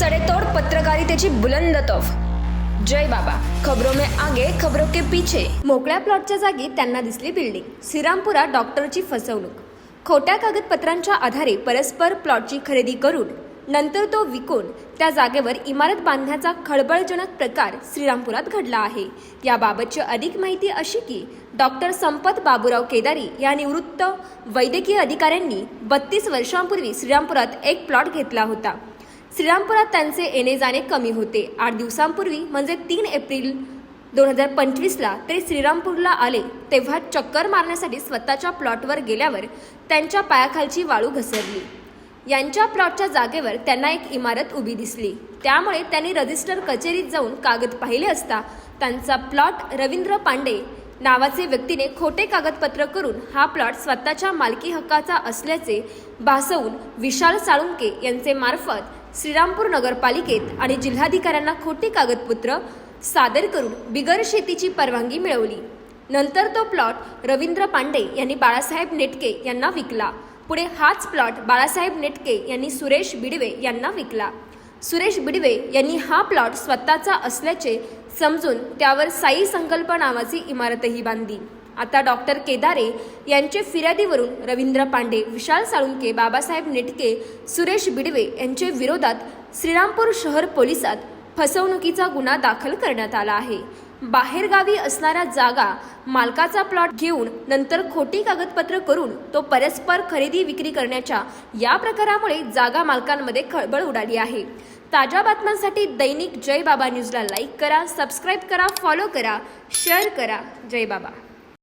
सडेतोड पत्रकारितेची बुलंद तोफ. जय बाबा. खबरों में आगे खबरों के पीछे. मोकळ्या प्लॉटच्या जागी त्यांना दिसली बिल्डिंग. श्रीरामपुरा डॉक्टरची फसवणूक. खोट्या कागदपत्रांच्या आधारे परस्पर प्लॉटची खरेदी करून नंतर तो विकून त्या जागेवर इमारत बांधण्याचा खळबळजनक प्रकार श्रीरामपुरात घडला आहे. याबाबतची अधिक माहिती अशी की डॉक्टर संपत बाबूराव केदारी या निवृत्त वैद्यकीय अधिकाऱ्यांनी बत्तीस वर्षांपूर्वी श्रीरामपुरात एक प्लॉट घेतला होता. श्रीरामपुरात त्यांचे येणे जाणे कमी होते. आठ दिवसांपूर्वी म्हणजे तीन एप्रिल दोन हजार पंचवीसला ते श्रीरामपूरला आले तेव्हा चक्कर मारण्यासाठी स्वतःच्या प्लॉटवर गेल्यावर त्यांच्या पायाखालची वाळू घसरली. यांच्या प्लॉटच्या जागेवर त्यांना एक इमारत उभी दिसली. त्यामुळे त्यांनी रजिस्टर कचेरीत जाऊन कागद पाहिले असता त्यांचा प्लॉट रवींद्र पांडे नावाचे व्यक्तीने खोटे कागदपत्र करून हा प्लॉट स्वतःच्या मालकी हक्काचा असल्याचे भासवून विशाल साळुंके यांचे मार्फत श्रीरामपूर नगरपालिकेत आणि जिल्हाधिकाऱ्यांना खोटी कागदपत्र सादर करून बिगर शेतीची परवानगी मिळवली. नंतर तो प्लॉट रवींद्र पांडे यांनी बाळासाहेब नेटके यांना विकला. पुढे हाच प्लॉट बाळासाहेब नेटके यांनी सुरेश बिडवे यांना विकला. सुरेश बिडवे यांनी हा प्लॉट स्वतःचा असल्याचे समजून त्यावर साई संकल्प नावाची इमारतही बांधली. आता डॉक्टर केदारे यांचे फिर्यादीवरून रवींद्र पांडे विशाल साळुंके बाबासाहेब नेटके सुरेश बिडवे यांचे विरोधात श्रीरामपूर शहर पोलिसात फसवणुकीचा गुन्हा दाखल करण्यात आला आहे. बाहेरगावी असणाऱ्या जागा मालकाचा प्लॉट घेऊन नंतर खोटी कागदपत्र करून तो परस्पर खरेदी विक्री करण्याच्या या प्रकारामुळे जागा मालकांमध्ये खळबळ उडाली आहे. ताज्या बातम्यांसाठी दैनिक जय बाबा न्यूजला लाईक करा सबस्क्राईब करा फॉलो करा शेअर करा. जय बाबा.